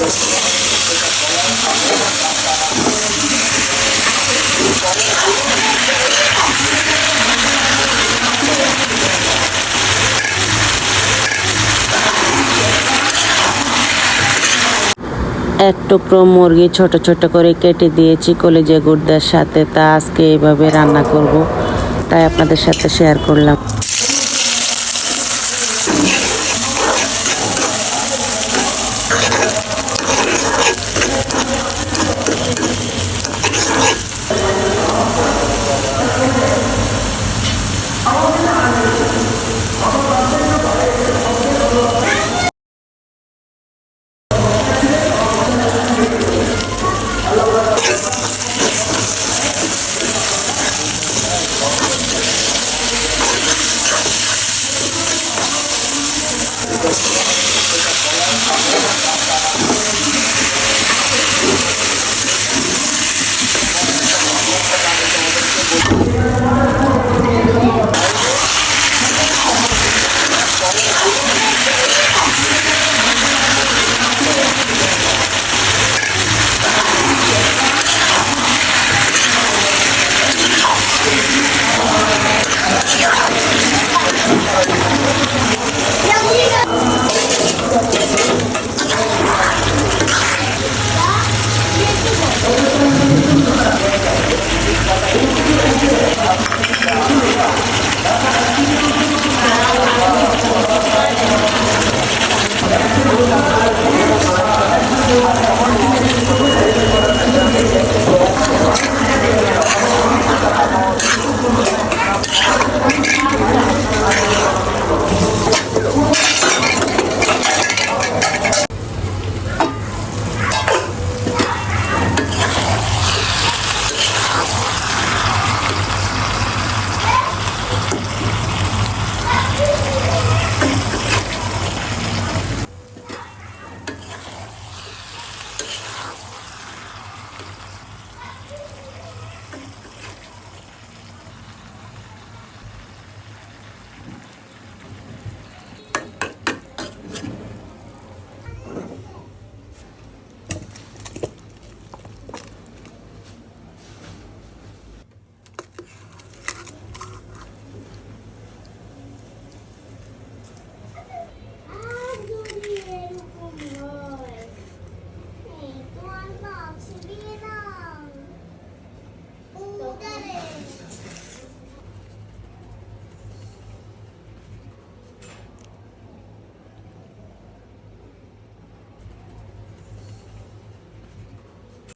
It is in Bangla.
এক টুকরো মুরগি ছোট ছোট করে কেটে দিয়েছি কলিজা গুড়দার সাথে। তা আজকে এইভাবে রান্না করব, তাই আপনাদের সাথে শেয়ার করলাম। Thank.